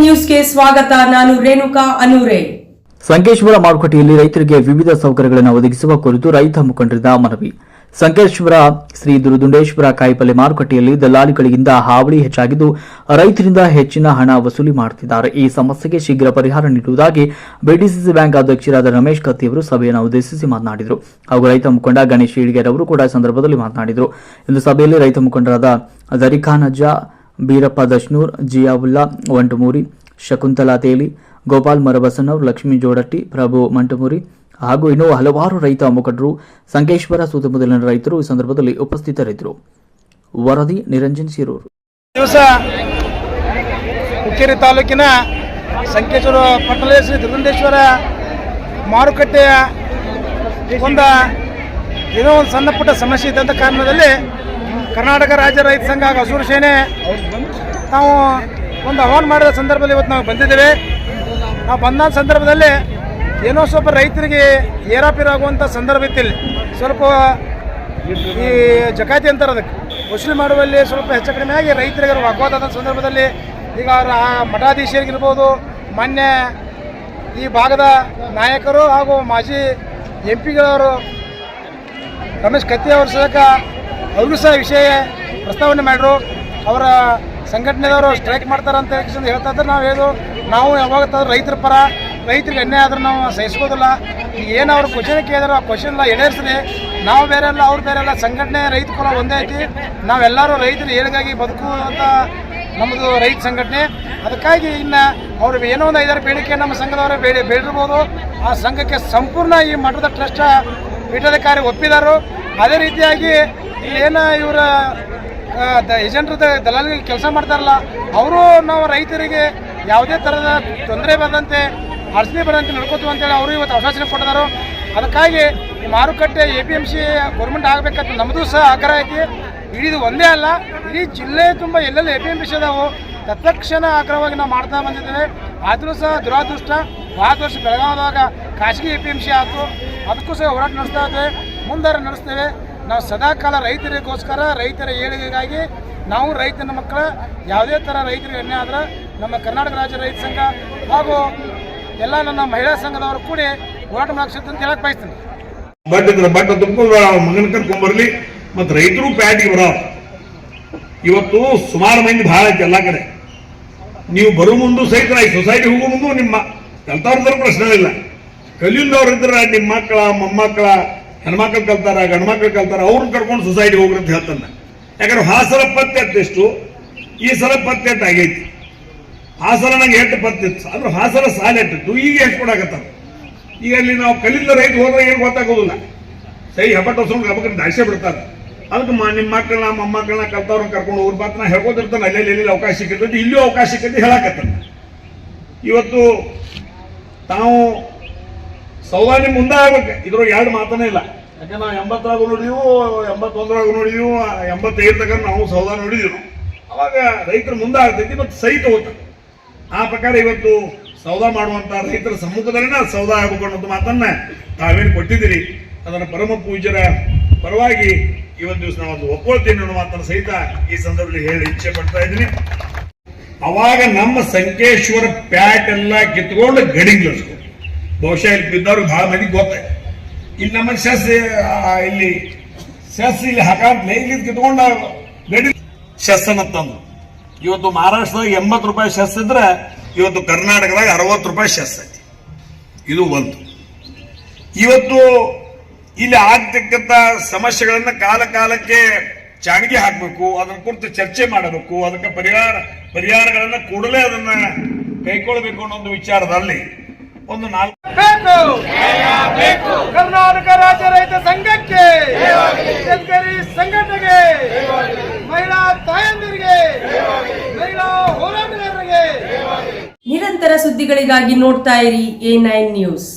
ನ್ಯೂಸ್ಗೆ ಸ್ವಾಗತ, ನಾನು ರೇಣುಕಾ ಸಂಕೇಶ್ವರ ಮಾರುಕಟ್ಟೆಯಲ್ಲಿ ರೈತರಿಗೆ ವಿವಿಧ ಸೌಕರ್ಯಗಳನ್ನು ಒದಗಿಸುವ ಕುರಿತು ರೈತ ಮುಖಂಡರಿಂದ ಮನವಿ. ಸಂಕೇಶ್ವರ, ಶ್ರೀ ದುರುದುಂಡೇಶ್ವರ ಕಾಯಿಪಲ್ಲೆ ಮಾರುಕಟ್ಟೆಯಲ್ಲಿ ದಲ್ಲಾಳಿಗಳಿಂದ ಹಾವಳಿ ಹೆಚ್ಚಾಗಿದ್ದು, ರೈತರಿಂದ ಹೆಚ್ಚಿನ ಹಣ ವಸೂಲಿ ಮಾಡುತ್ತಿದ್ದಾರೆ. ಈ ಸಮಸ್ಯೆಗೆ ಶೀಘ್ರ ಪರಿಹಾರ ನೀಡುವುದಾಗಿ ಬಿಡಿಸಿಸಿ ಬ್ಯಾಂಕ್ ಅಧ್ಯಕ್ಷರಾದ ರಮೇಶ್ ಕತ್ತಿಯವರು ಸಭೆಯನ್ನು ಉದ್ದೇಶಿಸಿ ಮಾತನಾಡಿದರು. ಹಾಗೂ ರೈತ ಮುಖಂಡ ಗಣೇಶ್ ಅವರು ಕೂಡ ಸಂದರ್ಭದಲ್ಲಿ ಮಾತನಾಡಿದರು. ಇಂದು ಸಭೆಯಲ್ಲಿ ರೈತ ಮುಖಂಡರಾದ ಜರಿಖಾನ್ ಬೀರಪ್ಪ ದಶ್ನೂರ್, ಜಿಯಾವುಲ್ಲಾ ವಂಟಮೂರಿ ಶಕುಂತಲಾ ತೇಲಿ, ಗೋಪಾಲ್ ಮರಬಸನವ್ ಲಕ್ಷ್ಮೀ ಜೋಡಟ್ಟಿ, ಪ್ರಭು ಮಂಟಮೂರಿ ಹಾಗೂ ಇನ್ನೂ ಹಲವಾರು ರೈತ ಮುಖಂಡರು, ಸಂಕೇಶ್ವರ ಸುತ್ತಮುತ್ತಲಿನ ರೈತರು ಈ ಸಂದರ್ಭದಲ್ಲಿ ಉಪಸ್ಥಿತರಿದ್ದರು. ವರದಿ ನಿರಂಜನ್ ಸಿರೂರು ದಿವಸ ಹುಕ್ಕೇರಿ ತಾಲೂಕಿನ ಸಂಕೇಶ್ವರ ಪಟ್ಟಣದ ಶ್ರೀ ದುರ್ಗಂಡೇಶ್ವರ ಮಾರುಕಟ್ಟೆಯ ಒಂದು ಏನೋ ಒಂದು ಸಣ್ಣ ಪುಟ್ಟ ಸಮಸ್ಯೆ ಇದ್ದಂಥ ಕಾರಣದಲ್ಲಿ ಕರ್ನಾಟಕ ರಾಜ್ಯ ರೈತ ಸಂಘ ಹಾಗೂ ಹಸೂರು ಸೇನೆ ನಾವು ಒಂದು ಆಹ್ವಾನ ಮಾಡಿದ ಸಂದರ್ಭದಲ್ಲಿ ಇವತ್ತು ನಾವು ಬಂದಿದ್ದೇವೆ. ನಾವು ಬಂದ ಸಂದರ್ಭದಲ್ಲಿ ಏನೋ ಸ್ವಲ್ಪ ರೈತರಿಗೆ ಏರಾಪೇರಾಗುವಂಥ ಸಂದರ್ಭ ಇತ್ತಿಲ್ಲ. ಸ್ವಲ್ಪ ಈ ಜಕಾತಿ ಅಂತಾರೆ ಅದಕ್ಕೆ. ವಸೂಲಿ ಮಾಡುವಲ್ಲಿ ಸ್ವಲ್ಪ ಹೆಚ್ಚು ಕಡಿಮೆ ಆಗಿ ರೈತರಿಗೆ ವಾಗ್ವಾದದ ಸಂದರ್ಭದಲ್ಲಿ ಈಗ ಅವರ ಮಠಾಧೀಶರಿಗಿರ್ಬೋದು ಮಾನ್ಯ ಈ ಭಾಗದ ನಾಯಕರು ಹಾಗೂ ಮಾಜಿ ಎಂ ಪಿಗಳವರು ರಮೇಶ್ ಕತ್ತಿ ಅವ್ರ ಸಹ ಅವ್ರಿಗೂ ಸಹ ವಿಷಯ ಪ್ರಸ್ತಾವನೆ ಮಾಡಿರು. ಅವರ ಸಂಘಟನೆದವರು ಸ್ಟ್ರೈಕ್ ಮಾಡ್ತಾರೆ ಅಂತ ಹೇಳಿ ಹೇಳ್ತಾ ಇದ್ದಾರೆ ನಾವು ಹೇಳೋ ನಾವು ಯಾವಾಗ ರೈತರ ಪರ, ರೈತರಿಗೆ ಅನ್ಯಾಯ ಆದ್ರೆ ನಾವು ಸಹಿಸ್ಕೋದಿಲ್ಲ ಏನು ಅವ್ರ ಕ್ವಶನ್ ಕೇಳಿದ್ರು, ಆ ಕ್ವಶನ್ಲ ಎಡೇರಿಸ್ರಿ ನಾವು ಬೇರೆ ಅಲ್ಲ, ಅವ್ರು ಬೇರೆ ಸಂಘಟನೆ ರೈತ ಕುಲ ಒಂದೇ ಐತಿ. ನಾವೆಲ್ಲರೂ ರೈತರು ಏಳಿಗಾಗಿ ಬದುಕುವಂಥ ನಮ್ಮದು ರೈತ ಸಂಘಟನೆ. ಅದಕ್ಕಾಗಿ ಇನ್ನು ಅವ್ರು ಏನೋ ಒಂದು ಐದಾರು ಬೇಡಿಕೆ ನಮ್ಮ ಸಂಘದವರೇ ಬೇಡಿ, ಬೇಡಿರ್ಬೋದು. ಆ ಸಂಘಕ್ಕೆ ಸಂಪೂರ್ಣ ಈ ಮಠದ ಟ್ರಸ್ಟ್ ಪೀಠಾಧಿಕಾರಿ ಒಪ್ಪಿದಾರು. ಅದೇ ರೀತಿಯಾಗಿ ಏನು ಇವರ ಏಜೆಂಟ್ರ ದಲಾಲಿಗೆ ಕೆಲಸ ಮಾಡ್ತಾರಲ್ಲ, ಅವರು ನಾವು ರೈತರಿಗೆ ಯಾವುದೇ ಥರದ ತೊಂದರೆ ಬರದಂತೆ ಅಡಚಣೆ ಬರದಂತೆ ನಡ್ಕೋತೀವಿ ಅಂತೇಳಿ ಅವರು ಇವತ್ತು ಆಶ್ವಾಸನೆ ಕೊಟ್ಟಿದ್ದಾರೆ ಅದಕ್ಕಾಗಿ ಮಾರುಕಟ್ಟೆ A P M C government ಆಗಬೇಕಂತ ನಮ್ಮದು ಸಹ ಆಗ್ರಹ ಐತಿ. ಇಡೀ ಒಂದೇ ಅಲ್ಲ, ಇಡೀ ಜಿಲ್ಲೆ ತುಂಬ ಎಲ್ಲೆಲ್ಲಿ ಎ ಪಿ ಎಂ ಸಿ ಅದಾವು ತತ್ಕ್ಷಣ ಆಗ್ರಹವಾಗಿ ನಾವು ಮಾಡ್ತಾ ಬಂದಿದ್ದೇವೆ. ಆದರೂ ಸಹ ದುರಾದೃಷ್ಟ ಭಾರತ ವರ್ಷ ಬೆಳಗಾವಿದಾಗ ಖಾಸಗಿ ಎ ಪಿ ಎಂ ಸಿ ಆಯಿತು ಅದಕ್ಕೂ ಸಹ ಹೋರಾಟ ನಡೆಸ್ತಾ ಇದ್ದೇವೆ. ಮುಂದಾರ ನಡೆಸ್ತೇವೆ. ನಾವು ಸದಾಕಾಲ ರೈತರಿಗೋಸ್ಕರ ರೈತರ ಏಳಿಗೆಗಾಗಿ ನಾವು ರೈತನ ಮಕ್ಕಳ ಯಾವುದೇ ಥರ ರೈತರಿಗೆ ಎಣ್ಣೆ ಆದ್ರೆ ನಮ್ಮ ಕರ್ನಾಟಕ ರಾಜ್ಯ ರೈತ ಸಂಘ ಹಾಗೂ ಎಲ್ಲ ನನ್ನ ಮಹಿಳಾ ಸಂಘದವರು ಕೂಡಿ ಹೋರಾಟ ಮಾಡಕ್ಕೆ ಅಂತ ಹೇಳಕ್ ಬಯಸ್ತೀನಿ. ಬಟ್ ಬಟ್ ತುಂಬಿಕೊಂಡು ಮಗನ ಕರ್ಕೊಂಡ್ಬರ್ಲಿ ಮತ್ತು ಮತ್ ರೈತರು ಪ್ಯಾಟಿಗೆ ಬರೋ. ಇವತ್ತು ಸುಮಾರು ಮಂದಿ ಭಾಳ ಐತೆ ಎಲ್ಲ ಕಡೆ. ನೀವು ಬರೋ ಮುಂದೆ ಸಹಿತ ಈ ಸೊಸೈಟಿ ಹೋಗೋ ಮುಂದೆ ನಿಮ್ಮ ಕಲ್ತವ್ರದ್ರ ಪ್ರಶ್ನೆ ಇಲ್ಲ. ಕಲಿಯಿಂದವ್ರು ಇದ್ರೆ ನಿಮ್ಮ ಮಕ್ಕಳ, ಮೊಮ್ಮಕ್ಕಳ ಹೆಣ್ಮಕ್ಳು ಕಲ್ತಾರ, ಗಂಡ್ಮಕ್ಳು ಕಲ್ತಾರ, ಅವ್ರನ್ನ ಕರ್ಕೊಂಡು ಸೊಸೈಟಿ ಹೋಗ್ರಿ ಅಂತ ಹೇಳ್ತಾನೆ ಯಾಕಂದ್ರೆ ಹಾಸಲ ಪತ್ತೆ ಎಷ್ಟು ಈ ಸಲ ಪತ್ತೆ ಆಗೈತಿ. ಆ ಸಲ ನಂಗೆ ಎಷ್ಟು ಪತ್ತಿತ್ತು ಆದ್ರೆ ಹಾಸಲ ಸಾಲ ಎಟ್ಟಿತ್ತು ಈಗ ಎಷ್ಟು ಕೊಡಾಕತ್ತಾರ ಈಗ ಅಲ್ಲಿ ನಾವು ಕಲಿತ ರೈತ ಹೋದ್ರೆ ಏನು ಗೊತ್ತಾಗೋದಿಲ್ಲ. ಸೈ ಹೆಬ್ಬಟ್ಟು ಹೊಸ್ಕೊಂಡು ಹಬ್ಬಕ್ಕೆ ದಾಸೆ ಬಿಡ್ತಾರೆ. ಅದಕ್ಕೆ ನಿಮ್ಮ ಮಕ್ಕಳನ್ನ, ಮೊಮ್ಮಕ್ಕಳನ್ನ ಕಲ್ತವ್ರನ್ನ ಕರ್ಕೊಂಡು ಹೋಗ್ರ ಬಾತ್ನ ಹೇಳ್ಕೊತಿರ್ತಾನೆ. ಅಲ್ಲೆಲ್ಲಿ ಎಲ್ಲಿ ಅವಕಾಶ ಸಿಕ್ಕೈತಿ ಇಲ್ಲೂ ಅವಕಾಶ ಸಿಕ್ಕೈತಿ ಹೇಳಕತ್ತ ಇವತ್ತು ತಾವು ಸೌದಾನಿ ಮುಂದೆ ಆಗ್ಬೇಕು. ಇದ್ರೊಳಗೆ ಎರಡು ಮಾತನೇ ಇಲ್ಲ. ಯಾಕಂದ್ರೆ ನಾವು ಎಂಬತ್ತರಾಗ ನೋಡಿದೀವು, ಎಂಬತ್ತೊಂದರಾಗ ನೋಡಿದೀವು ಎಂಬತ್ತೈದು ತನಕ ನಾವು ಸೌದ ನೋಡಿದೀವಿ ಅವಾಗ ರೈತರು ಮುಂದೆ ಆಗ್ತೈತಿ ಮತ್ತು ಸಹಿತ ತಗೋತಾರೆ ಆ ಪ್ರಕಾರ ಇವತ್ತು ಸೌದಾ ಮಾಡುವಂಥ ರೈತರ ಸಮ್ಮುಖದಲ್ಲಿನ ಸೌದಾ ಆಗಬೇಕು ಅನ್ನೋದು ಮಾತನ್ನ ತಾವೇನು ಕೊಟ್ಟಿದ್ದೀರಿ? ಅದನ್ನು ಪರಮ ಪೂಜ್ಯರ ಪರವಾಗಿ ಇವತ್ತು ದಿವಸ ನಾವು ಒಂದು ಒಪ್ಕೊಳ್ತೀನಿ ಅನ್ನೋ ಮಾತನ್ನು ಸಹಿತ ಈ ಸಂದರ್ಭದಲ್ಲಿ ಹೇಳಿ ಇಚ್ಛೆ ಪಡ್ತಾ ಇದ್ದೀನಿ. ಅವಾಗ ನಮ್ಮ ಸಂಕೇಶ್ವರ ಪ್ಯಾಟ್ ಎಲ್ಲ ಕಿತ್ಕೊಂಡು ಗಡಿಗೆ ಬಹುಶಃ ಇಲ್ಲಿ ಬಿದ್ದವ್ರಿಗೆ ಬಹಳ ಮಂದಿ ಗೊತ್ತಾಯ್ತು. ಇಲ್ಲಿ ನಮ್ಮ ಶಸ್ ಇಲ್ಲಿ ಶಸ್ ಇಲ್ಲಿ ಹಾಕಂತಲೇ, ಇಲ್ಲಿ ಕಿತ್ಕೊಂಡ ಗಡಿ ಶಸ್ ಇವತ್ತು ಮಹಾರಾಷ್ಟ್ರದಾಗ ಎಂಬತ್ತು ರೂಪಾಯಿ ಶಸ್ ಇದ್ರೆ ಇವತ್ತು ಕರ್ನಾಟಕದಾಗ ಅರವತ್ತು ರೂಪಾಯಿ ಶಸ್ ಐತಿ. ಇದು ಒಂದು. ಇವತ್ತು ಇಲ್ಲಿ ಆಗ್ತಕ್ಕಂಥ ಸಮಸ್ಯೆಗಳನ್ನು ಕಾಲ ಕಾಲಕ್ಕೆ ಚಾಣಿಗೆ ಹಾಕಬೇಕು, ಅದನ್ನ ಕುರಿತು ಚರ್ಚೆ ಮಾಡಬೇಕು, ಅದಕ್ಕೆ ಪರಿಹಾರ ಪರಿಹಾರಗಳನ್ನು ಕೂಡಲೇ ಅದನ್ನ ಕೈಗೊಳ್ಳಬೇಕು ಅನ್ನೋ ಒಂದು ವಿಚಾರದಲ್ಲಿ ಒಂದು ನಾಲ್ಕು. ಬೇಕು. ಕರ್ನಾಟಕ ರಾಜ್ಯ ರೈತ ಸಂಘಕ್ಕೆ. ಸಂಘಟನೆಗೆ. ಮಹಿಳಾ ತಾಯಂದಿರಿಗೆ. ಮಹಿಳಾ ಹೋರಾಟಗಾರರಿಗೆ. ನಿರಂತರ ಸುದ್ದಿಗಳಿಗಾಗಿ ನೋಡ್ತಾ ಇರಿ ಎ ನೈನ್ ನ್ಯೂಸ್.